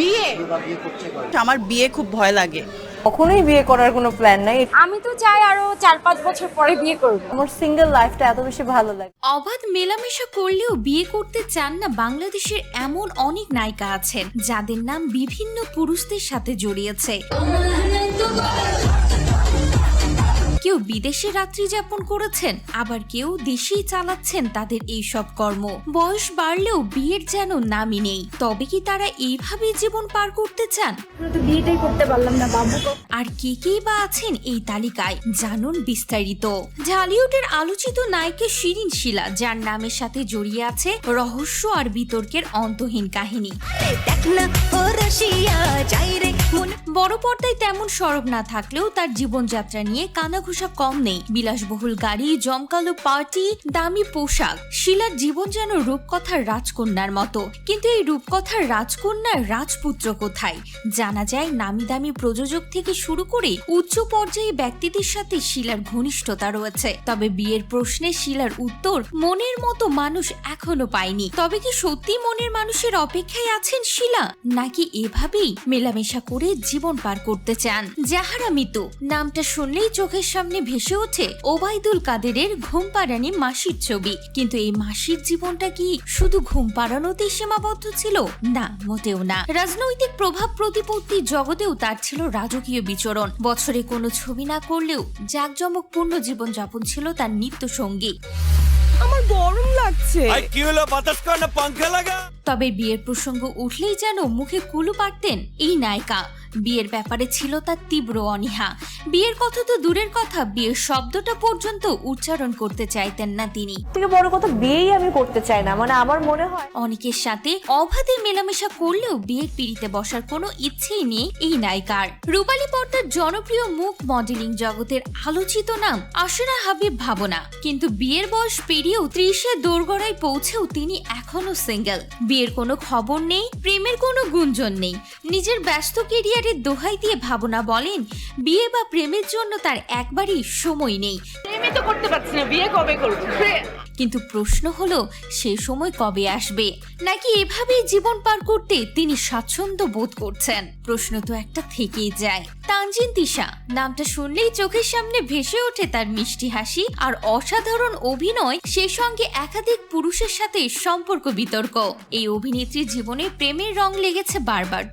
বিয়ে? আমার বিয়ে খুব ভয় লাগে। কখনোই বিয়ে করার কোনো প্ল্যান নাই। আমি তো চাই আরও চার পাঁচ বছর পরে বিয়ে করব। আমার সিঙ্গেল লাইফটা এত বেশি ভালো লাগে। অবাধ মেলামেশা করলেও বিয়ে করতে চান না বাংলাদেশের এমন অনেক নায়িকা আছেন যাদের নাম বিভিন্ন পুরুষদের সাথে জড়িয়েছে। কেউ বিদেশে রাত্রি যাপন করেছেন আবার কেউ দেশেই চালাচ্ছেন তাদের এই সব কর্ম। বয়স বাড়লেও বিয়ের যেন নামই নেই। তবে কি তারা এইভাবে জীবন পার করতে চান? বিয়েটাই করতে পারলাম না বাবু আর কে কে বা আছেন এই তালিকায় জানুন বিস্তারিত। ঢালিউডের আলোচিত নায়িকা শিরিন শিলা যার নামের সাথে জড়িয়ে আছে রহস্য আর বিতর্কের অন্তহীন কাহিনী। বড় পর্দায় তেমন সরব না থাকলেও তার জীবনযাত্রা নিয়ে কানাঘুষা কম নেই। বিলাসবহুল গাড়ি, জমকালো পার্টি দামি পোশাক। শিলার জীবন যেন রূপকথার রাজকন্যার মতো। কিন্তু এই রূপকথার রাজকন্যার রাজপুত্র কোথায়? জানা যায়, নামি দামি প্রযোজক থেকে শুরু করে উচ্চ পর্যায়ে ব্যক্তিদের সাথে শিলার ঘনিষ্ঠতা রয়েছে। তবে বিয়ের প্রশ্নে শিলার উত্তর মনের মতো মানুষ এখনও পায়নি। তবে কি সত্যি মনের মানুষের অপেক্ষায় আছেন শিলা? নাকি এভাবেই মেলামেশা করে জীবন পার করতে চান? যাহারা মিতু, নামটা শুনলেই চোখের সামনে ভেসে ওঠে ওবায়দুল কাদেরের ঘুম পাড়ানি মাসির ছবি। কিন্তু এই মাসির জীবনটা কি শুধু ঘুম পাড়ানোতেই সীমাবদ্ধ ছিল? না, মোটেও না। রাজনৈতিক প্রভাব প্রতিপত্তি জগতেও তার ছিল রাজকীয় বিচরণ। বছরে কোনো ছবি না করলেও জাঁকজমকপূর্ণ জীবনযাপন ছিল তার নিত্য সঙ্গী গরম লাগছে। আর কি হলো বাতাস কর না পাঙ্খা লাগা? তবে বিয়ের প্রসঙ্গ উঠলেই যেন মুখে কুলু পারতেন এই নায়িকা। বিয়ের ব্যাপারে ছিল তার তীব্র অনীহা। বিয়ের কথা তো দূরের কথা বিয়ের শব্দটা পর্যন্ত উচ্চারণ করতে চাইতেন না তিনি। থেকে বড় কথা বিয়েই আমি করতে চাই না মানে আমার মনে হয় অনেকের সাথে অবাধে মেলামেশা করলেও বিয়ের পিড়িতে বসার কোনো ইচ্ছেই নেই এই নায়িকার। রূপালী পর্দার জনপ্রিয় মুখ মডেলিং জগতের আলোচিত নাম আশরা হাবিব ভাবনা। কিন্তু বিয়ের বয়স পেরিয়েও ত্রিশে দোরগড়ায় পৌঁছেও তিনি এখনও সিঙ্গেল বিয়ের কোনো খবর নেই, প্রেমের কোনো গুঞ্জন নেই। নিজের ব্যস্ত কেরিয়ারের দোহাই দিয়ে ভাবনা বলেন, বিয়ে বা প্রেমের জন্য তার একবারই সময় নেই। প্রেমে তো করতে পারছি না, বিয়ে কবে করব? কিন্তু প্রশ্ন হলো, সে সময় কবে আসবে? নাকি এভাবেই জীবন পার করতে তিনি স্বাচ্ছন্দ্য বোধ করছেন? প্রশ্ন তো একটা থেকেই যায়। তানজিন তিশা, নামটা শুনলেই চোখের সামনে ভেসে ওঠে তার মিষ্টি হাসি আর অসাধারণ অভিনয়, সে সঙ্গে একাধিক পুরুষের সাথে সম্পর্ক বিতর্ক। এই অভিনেত্রীর জীবনে প্রেমের রং লেগেছে বারবার।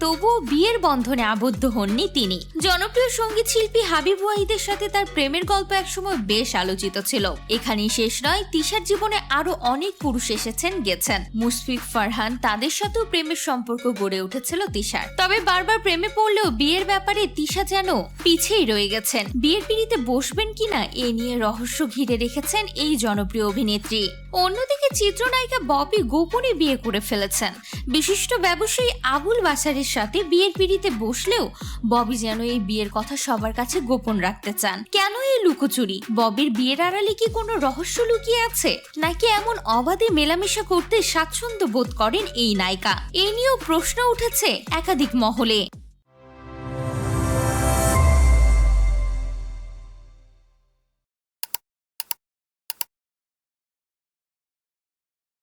তবুও বিয়ের বন্ধনে আবদ্ধ হননি তিনি। জনপ্রিয় সংগীত শিল্পী হাবিব ওয়াহিদের সাথে তার প্রেমের গল্প একসময় বেশ আলোচিত ছিল। এখানেই শেষ নয়, তিশার জীবনে আরও অনেক পুরুষ এসেছেন, গেছেন। মুশফিক ফারহান তাদের সাথেও প্রেমের সম্পর্ক গড়ে উঠেছিল তিশার। তবে বারবার প্রেমে পড়লেও বিয়ের ব্যাপারে তিশা যেন পিছেই রয়ে গেছেন। বিয়ের পিড়িতে বসবেন কিনা এ নিয়ে রহস্য ঘিরে রেখেছেন এই জনপ্রিয় অভিনেত্রী। অন্যদিকে চিত্রনায়িকা ববি গোপনে বিয়ে করে ফেলেছেন। বিশিষ্ট ব্যবসায়ী আবুল বাসারের সাথে বিয়ের পিড়িতে বসলেও ববি যেন এই বিয়ের কথা সবার কাছে গোপন রাখতে চান। কেন এই লুকোচুরি? ববির বিয়ের আড়ালে কি কোনো রহস্য লুকিয়ে আছে? নাকি এমন অবাধে মেলামেশা করতে স্বাচ্ছন্দ্য বোধ করেন এই নায়িকা? এ নিয়েও প্রশ্ন উঠেছে একাধিক মহলে।